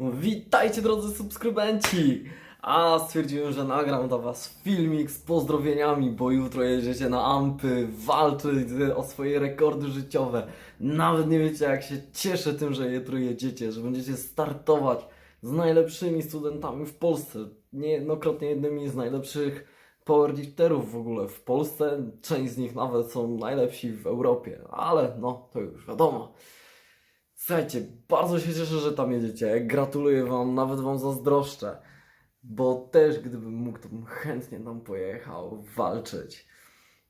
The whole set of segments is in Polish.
Witajcie drodzy subskrybenci! A stwierdziłem, że nagram dla was filmik z pozdrowieniami, bo jutro jedziecie na Ampy walczyć o swoje rekordy życiowe. Nawet nie wiecie jak się cieszę tym, że jutro jedziecie, że będziecie startować z najlepszymi studentami w Polsce. Niejednokrotnie jednymi z najlepszych powerlifterów w ogóle w Polsce. Część z nich nawet są najlepsi w Europie, ale no to już wiadomo. Słuchajcie, bardzo się cieszę, że tam jedziecie. Gratuluję Wam, nawet Wam zazdroszczę. Bo też gdybym mógł, to bym chętnie tam pojechał walczyć.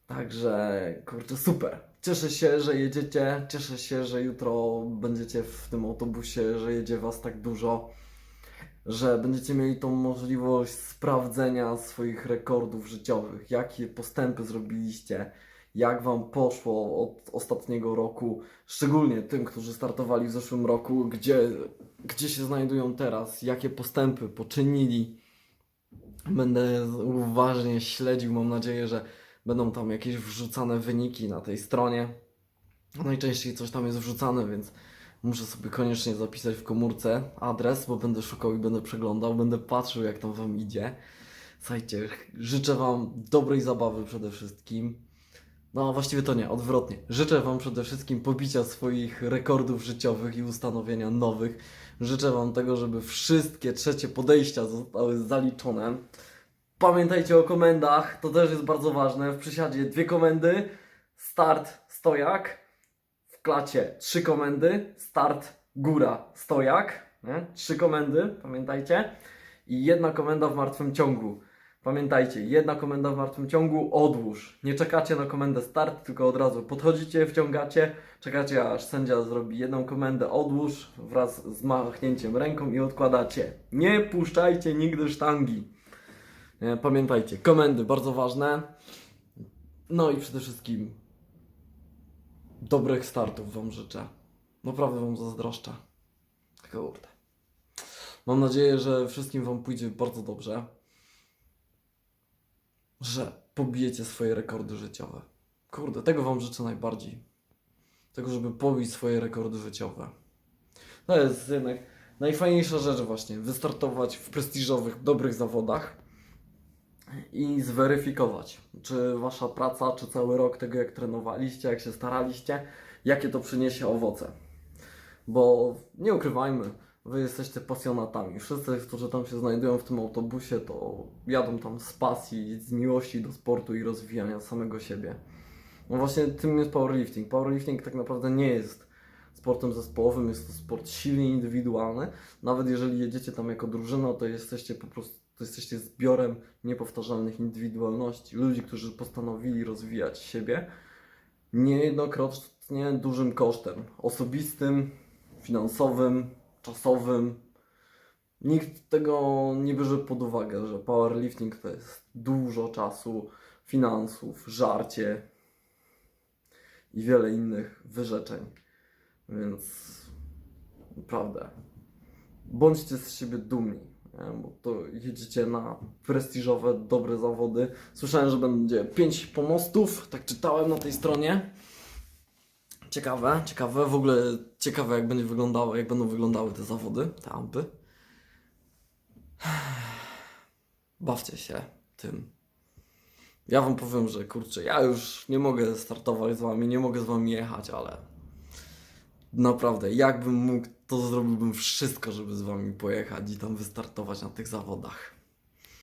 Także, kurczę, super. Cieszę się, że jedziecie. Cieszę się, że jutro będziecie w tym autobusie, że jedzie Was tak dużo. Że będziecie mieli tą możliwość sprawdzenia swoich rekordów życiowych. Jakie postępy zrobiliście jak Wam poszło od ostatniego roku, szczególnie tym, którzy startowali w zeszłym roku, gdzie, gdzie się znajdują teraz, jakie postępy poczynili. Będę uważnie śledził, mam nadzieję, że będą tam jakieś wrzucane wyniki na tej stronie. Najczęściej coś tam jest wrzucane, więc muszę sobie koniecznie zapisać w komórce adres, bo będę szukał i będę przeglądał, będę patrzył, jak tam Wam idzie. Słuchajcie, życzę Wam dobrej zabawy przede wszystkim. No, właściwie to nie, odwrotnie. Życzę Wam przede wszystkim pobicia swoich rekordów życiowych i ustanowienia nowych. Życzę Wam tego, żeby wszystkie trzecie podejścia zostały zaliczone. Pamiętajcie o komendach, to też jest bardzo ważne. W przysiadzie dwie komendy, start, stojak. W klacie trzy komendy, start, góra, stojak. Nie? Trzy komendy, pamiętajcie. I jedna komenda w martwym ciągu. Pamiętajcie, jedna komenda w martwym ciągu, odłóż. Nie czekacie na komendę start, tylko od razu podchodzicie, wciągacie, czekacie aż sędzia zrobi jedną komendę, odłóż wraz z machnięciem ręką i odkładacie. Nie puszczajcie nigdy sztangi. Nie, Pamiętajcie, komendy bardzo ważne. No i przede wszystkim dobrych startów Wam życzę. Naprawdę Wam zazdroszczę. Kurde. Mam nadzieję, że wszystkim Wam pójdzie bardzo dobrze że pobijecie swoje rekordy życiowe. Kurde, tego Wam życzę najbardziej. Tego, żeby pobić swoje rekordy życiowe. To jest jednak najfajniejsza rzecz właśnie. Wystartować w prestiżowych, dobrych zawodach i zweryfikować, czy Wasza praca, czy cały rok tego, jak trenowaliście, jak się staraliście, jakie to przyniesie owoce. Bo nie ukrywajmy, Wy jesteście pasjonatami. Wszyscy, którzy tam się znajdują w tym autobusie, to jadą tam z pasji, z miłości do sportu i rozwijania samego siebie. No właśnie tym jest powerlifting. Powerlifting tak naprawdę nie jest sportem zespołowym, jest to sport silnie indywidualny. Nawet jeżeli jedziecie tam jako drużyna, to jesteście po prostu to jesteście zbiorem niepowtarzalnych indywidualności, ludzi, którzy postanowili rozwijać siebie niejednokrotnie dużym kosztem osobistym, finansowym, czasowym. Nikt tego nie bierze pod uwagę, że powerlifting to jest dużo czasu, finansów, żarcie i wiele innych wyrzeczeń. Więc naprawdę bądźcie z siebie dumni, bo to jedziecie na prestiżowe, dobre zawody. Słyszałem, że będzie pięć pomostów, tak czytałem na tej stronie. Ciekawe, ciekawe, w ogóle ciekawe jak będzie wyglądało, jak będą wyglądały te zawody, te ampy. Bawcie się tym. Ja wam powiem, że kurczę, ja już nie mogę startować z wami, nie mogę z wami jechać, ale naprawdę, jakbym mógł, to zrobiłbym wszystko, żeby z wami pojechać i tam wystartować na tych zawodach.